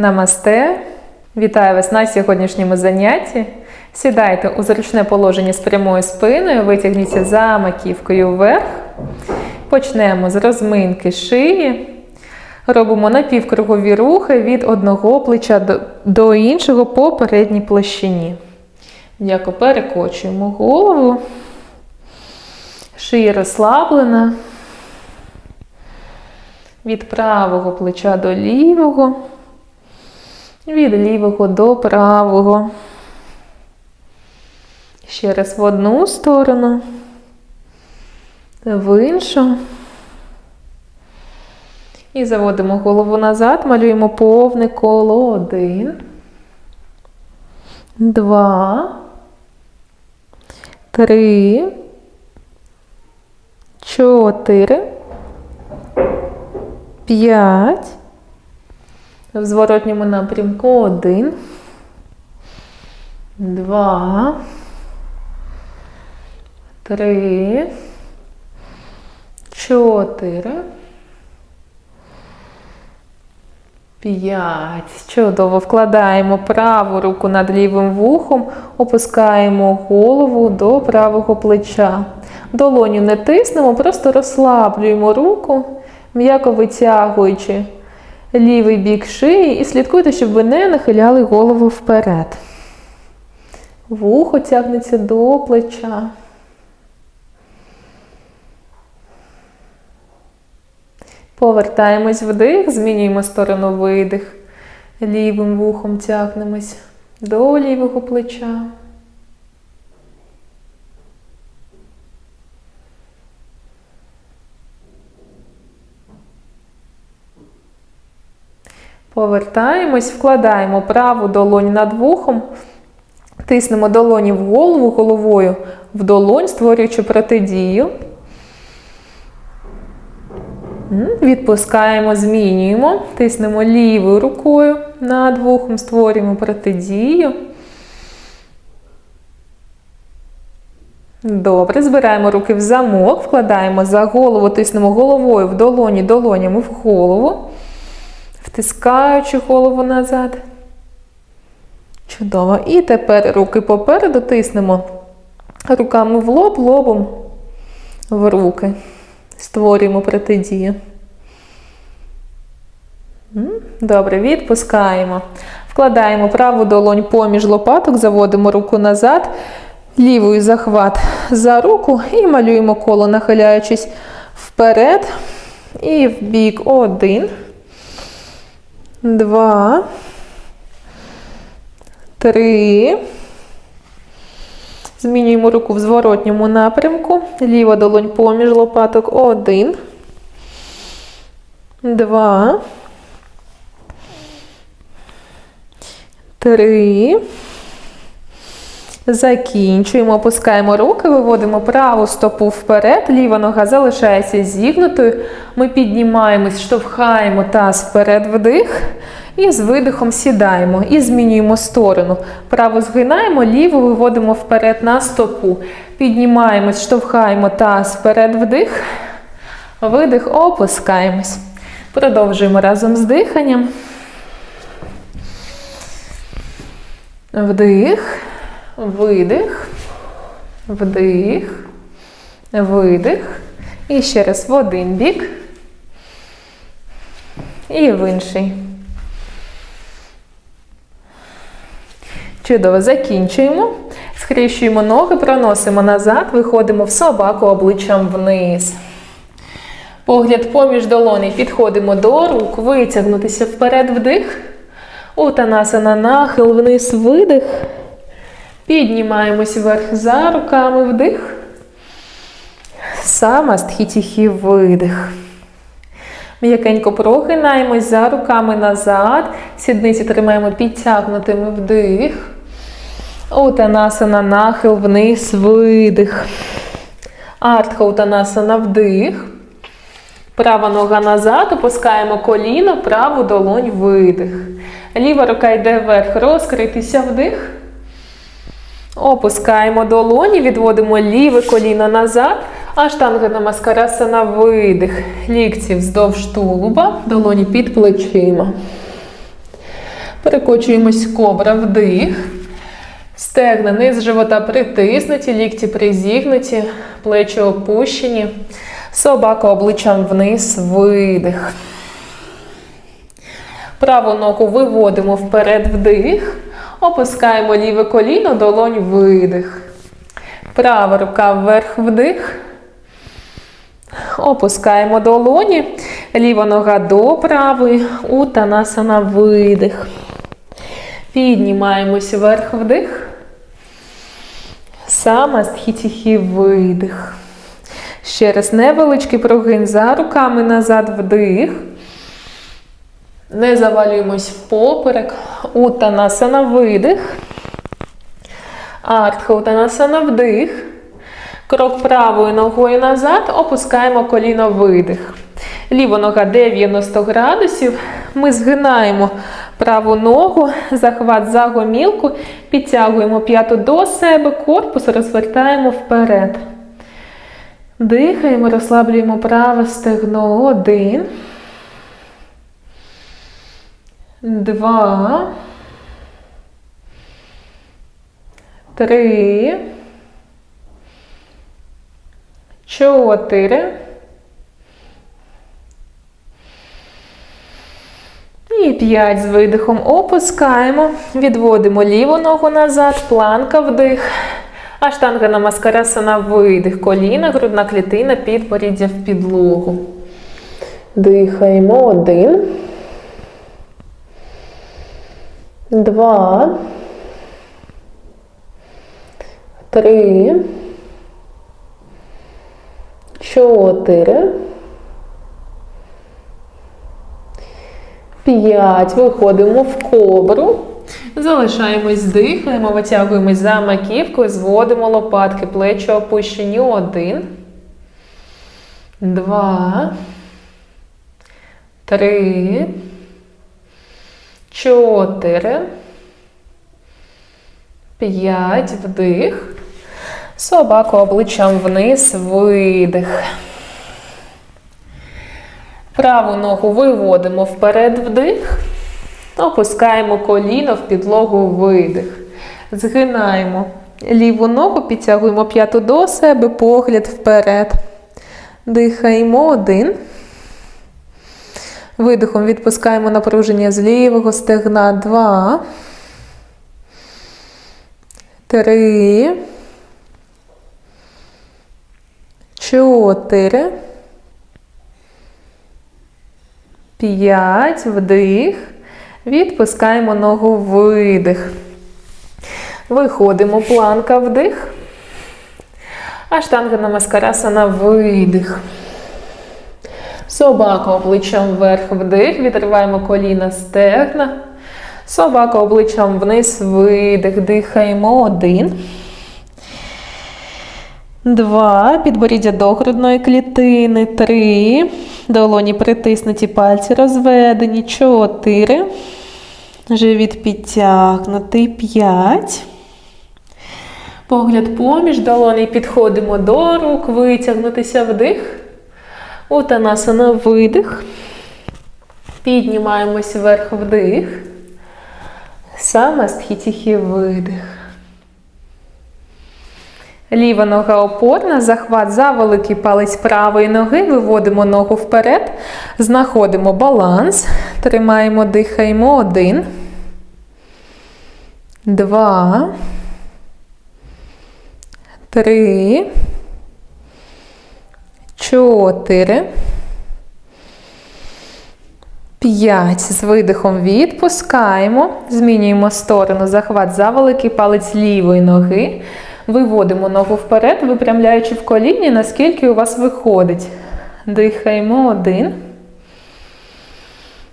Намасте! Вітаю вас на сьогоднішньому занятті. Сідайте у зручне положення з прямою спиною, витягніться за маківкою вверх. Почнемо з розминки шиї. Робимо напівкругові рухи від одного плеча до, іншого по передній площині. М'яко перекочуємо голову. Шия розслаблена. Від правого плеча до лівого. Від лівого до правого. Ще раз в одну сторону, в іншу. І заводимо голову назад, малюємо повне коло. Один. Два. Три. Чотири. П'ять. В зворотньому напрямку один. Два. Три. Чотири. П'ять. Чудово. Вкладаємо праву руку над лівим вухом, опускаємо голову до правого плеча. Долоню не тиснемо, просто розслаблюємо руку, м'яко витягуючи лівий бік шиї і слідкуйте, щоб ви не нахиляли голову вперед. Вухо тягнеться до плеча. Повертаємось вдих, змінюємо сторону видих. Лівим вухом тягнемось до лівого плеча. Повертаємось, вкладаємо праву долонь над вухом, тиснемо долоні в голову головою в долонь, створюючи протидію. Відпускаємо, змінюємо, тиснемо лівою рукою над вухом, створюємо протидію. Добре, збираємо руки в замок, вкладаємо за голову, тиснемо головою в долоні, долонями в голову, втискаючи голову назад. Чудово. І тепер руки попереду тиснемо руками в лоб, лобом в руки. Створюємо протидію. Добре, відпускаємо. Вкладаємо праву долонь поміж лопаток, заводимо руку назад, лівою захват за руку і малюємо коло, нахиляючись вперед і в бік. Один, два, три. Змінюємо руку в зворотньому напрямку. Ліва долонь поміж лопаток. Один. Два. Три. Закінчуємо. Опускаємо руки, виводимо праву стопу вперед. Ліва нога залишається зігнутою. Ми піднімаємось, штовхаємо таз вперед вдих. І з видихом сідаємо і змінюємо сторону. Праву згинаємо, ліву виводимо вперед на стопу. Піднімаємось, штовхаємо таз вперед вдих. Видих, опускаємось. Продовжуємо разом з диханням. Вдих, видих, вдих, видих. І ще раз в один бік. І в інший. Чудово, закінчуємо. Схрещуємо ноги, проносимо назад, виходимо в собаку обличчям вниз. Погляд поміж долоней. Підходимо до рук, витягнутися вперед вдих. Утанасана нахил вниз видих. Піднімаємось вверх за руками вдих. Самастхітіхі видих. М'якенько прогинаємось за руками назад. Сідниці тримаємо підтягнутими вдих. Утанасана нахил вниз видих. Артха утанасана вдих. Права нога назад, опускаємо коліно, праву долонь видих. Ліва рука йде вверх, розкритися вдих. Опускаємо долоні, відводимо ліве коліно назад. Аштанга намаскарасана видих. Лікці вздовж тулуба, долоні під плечима. Перекочуємось кобра вдих. Стегна низ живота притиснуті, лікті призігнуті, плечі опущені. Собака обличчям вниз, видих. Праву ногу виводимо вперед вдих. Опускаємо ліве коліно, долонь видих. Права рука вверх вдих. Опускаємо долоні. Ліва нога до правої. Утанасана видих. Піднімаємось вверх вдих. Самастхітіхі видих. Ще раз невеличкий прогин за руками назад вдих. Не завалюємось в поперек. Утанасана видих. Артха Утанасана вдих. Крок правою ногою назад, опускаємо коліно видих. Ліва нога 90 градусів. Ми згинаємо праву ногу, захват за гомілку, підтягуємо п'яту до себе, корпус розвертаємо вперед. Дихаємо, розслаблюємо праве стегно. Один. Два. Три. Чотири. І п'ять з видихом опускаємо. Відводимо ліву ногу назад, планка вдих. Аштанга намаскарасана видих. Коліна, грудна клітина, підборіддя в підлогу. Дихаємо. Один. Два. Три. Чотири. П'ять. Виходимо в кобру. Залишаємось, дихаємо, витягуємось за маківкою, зводимо лопатки, плечі опущені. Один. Два. Три. Чотири. П'ять. Вдих. Собаку обличчям вниз, видих. Праву ногу виводимо вперед вдих. Опускаємо коліно в підлогу видих. Згинаємо ліву ногу, підтягуємо п'яту до себе, погляд вперед. Дихаємо один. Видихом відпускаємо напруження з лівого стегна. Два. Три. Чотири. П'ять. Вдих. Відпускаємо ногу видих. Виходимо, планка вдих. Аштанга намаскарасана видих. Собака обличчям вверх вдих. Відриваємо коліна стегна. Собака обличчям вниз видих. Дихаємо. Один. Два. Підборіддя до грудної клітини. Три. Долоні притиснуті пальці розведені. Чотири. Живіт підтягнутий. П'ять. Погляд поміж долоней підходимо до рук. Витягнутися вдих. Утанасана видих. Піднімаємось вверх вдих. Самастхітіхі видих. Ліва нога опорна, захват за великий палець правої ноги, виводимо ногу вперед, знаходимо баланс, тримаємо, дихаємо. Один, два, три, чотири, п'ять. З видихом відпускаємо, змінюємо сторону, захват за великий палець лівої ноги. Виводимо ногу вперед, випрямляючи в коліні, наскільки у вас виходить. Дихаємо один.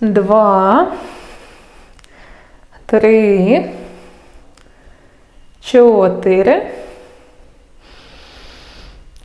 Два. Три. Чотири.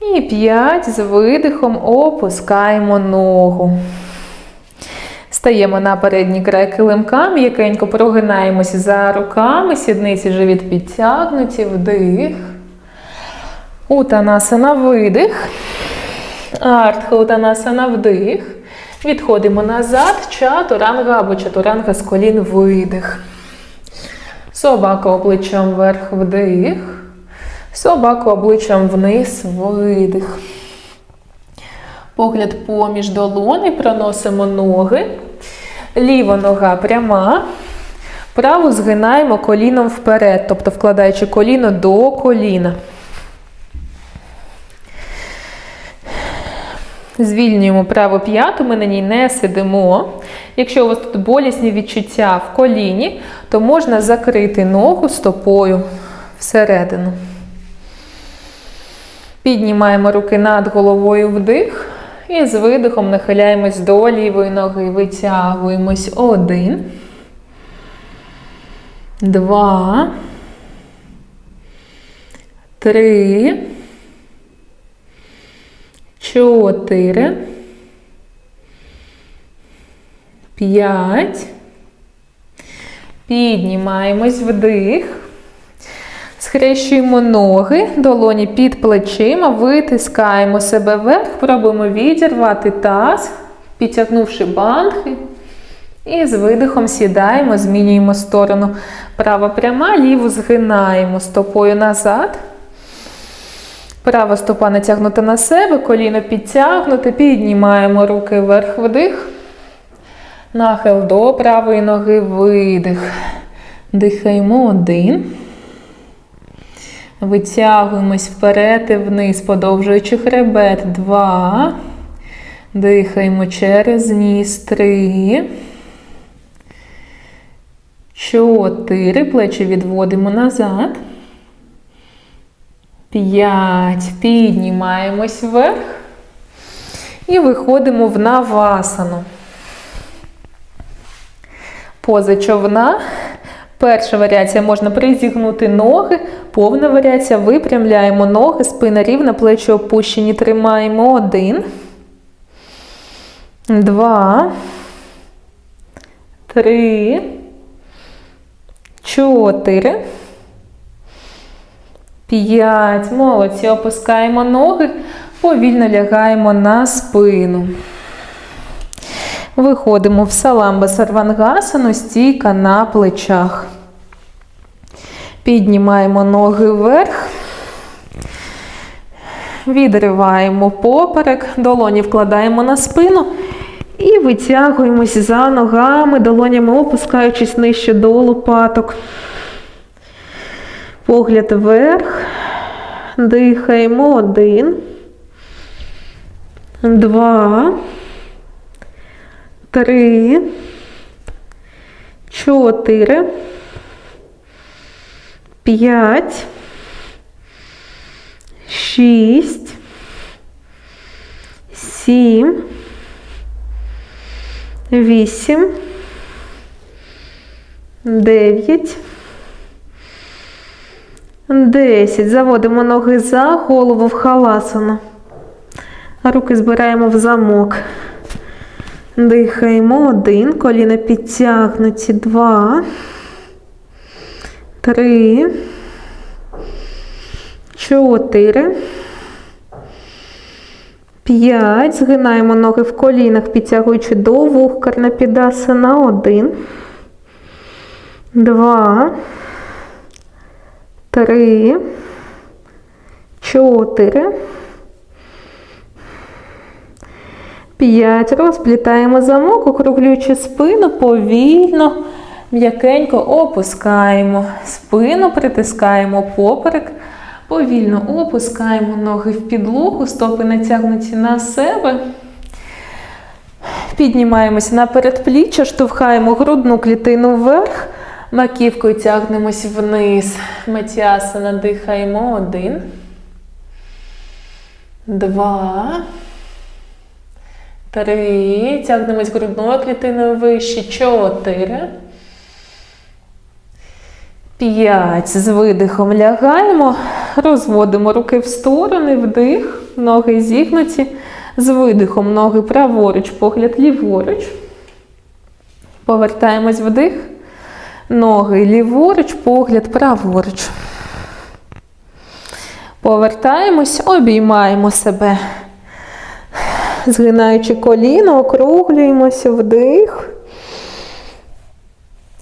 І п'ять. З видихом опускаємо ногу. Стаємо на передній край килимка, м'якенько прогинаємося за руками, сідниці живіт підтягнуті, вдих. Утанасана видих. Артха утанасана вдих. Відходимо назад, чатуранга або чатуранга з колін видих. Собака обличчям вверх вдих. Собака обличчям вниз видих. Погляд поміж долони, проносимо ноги. Ліва нога пряма. Праву згинаємо коліном вперед, тобто вкладаючи коліно до коліна. Звільнюємо праву п'яту, ми на ній не сидимо. Якщо у вас тут болісні відчуття в коліні, то можна закрити ногу стопою всередину. Піднімаємо руки над головою вдих. І з видихом нахиляємось до лівої ноги. Витягуємось. Один. Два. Три. Чотири. П'ять. Піднімаємось вдих. Схрещуємо ноги, долоні під плечима, витискаємо себе вверх, пробуємо відірвати таз, підтягнувши банки. І з видихом сідаємо, змінюємо сторону. Права пряма, ліву згинаємо стопою назад. Права стопа натягнута на себе, коліно підтягнуте, піднімаємо руки вверх вдих. Нахил до правої ноги, видих. Дихаємо один. Витягуємось вперед і вниз, подовжуючи хребет. Два. Дихаємо через ніс. Три. Чотири. Плечі відводимо назад. П'ять. Піднімаємось вверх. І виходимо в навасану. Поза човна. Перша варіація можна призігнути ноги. Повна варіація випрямляємо ноги, спина рівна, плечі опущені. Тримаємо. Один. Два. Три. Чотири. П'ять. Молодці. Опускаємо ноги. Повільно лягаємо на спину. Виходимо в саламба сарвангасану, стійка на плечах. Піднімаємо ноги вверх. Відриваємо поперек, долоні вкладаємо на спину і витягуємось за ногами, долонями опускаючись нижче до лопаток. Погляд вверх. Дихаємо один. Два. Три. Чотири. П'ять. Шість. Сім. Вісім. Дев'ять. Десять. Заводимо ноги за голову в халасану. Руки збираємо в замок. Дихаємо. Один, коліна підтягнуті, два, три, чотири, п'ять. Згинаємо ноги в колінах, підтягуючи до вух карнапідасана. Один, два, три, чотири. П'ять. Розплітаємо замок, округлюючи спину, повільно, м'якенько опускаємо спину, притискаємо поперек, повільно опускаємо ноги в підлогу, стопи натягнуті на себе. Піднімаємося на передпліччя, штовхаємо грудну клітину вверх, маківкою тягнемось вниз. Матіасана дихаємо. Один. Два. Три. Тягнемось грудною клітиною вище. Чотири. П'ять. З видихом лягаємо. Розводимо руки в сторони, вдих, ноги зігнуті. З видихом ноги праворуч, погляд ліворуч. Повертаємось вдих. Ноги ліворуч, погляд праворуч. Повертаємось, обіймаємо себе. Згинаючи коліно, округлюємося вдих.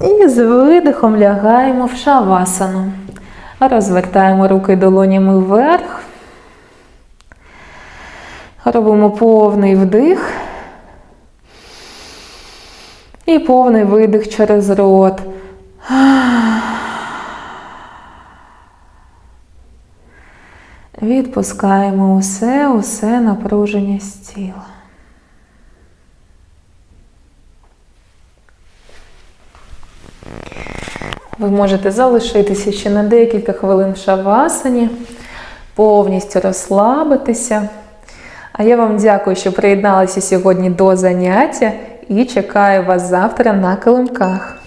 І з видихом лягаємо в шавасану. Розвертаємо руки долонями вверх. Робимо повний вдих. І повний видих через рот. Відпускаємо усе, усе напруження з тіла. Ви можете залишитися ще на декілька хвилин в шавасані, повністю розслабитися. А я вам дякую, що приєдналися сьогодні до заняття і чекаю вас завтра на килимках.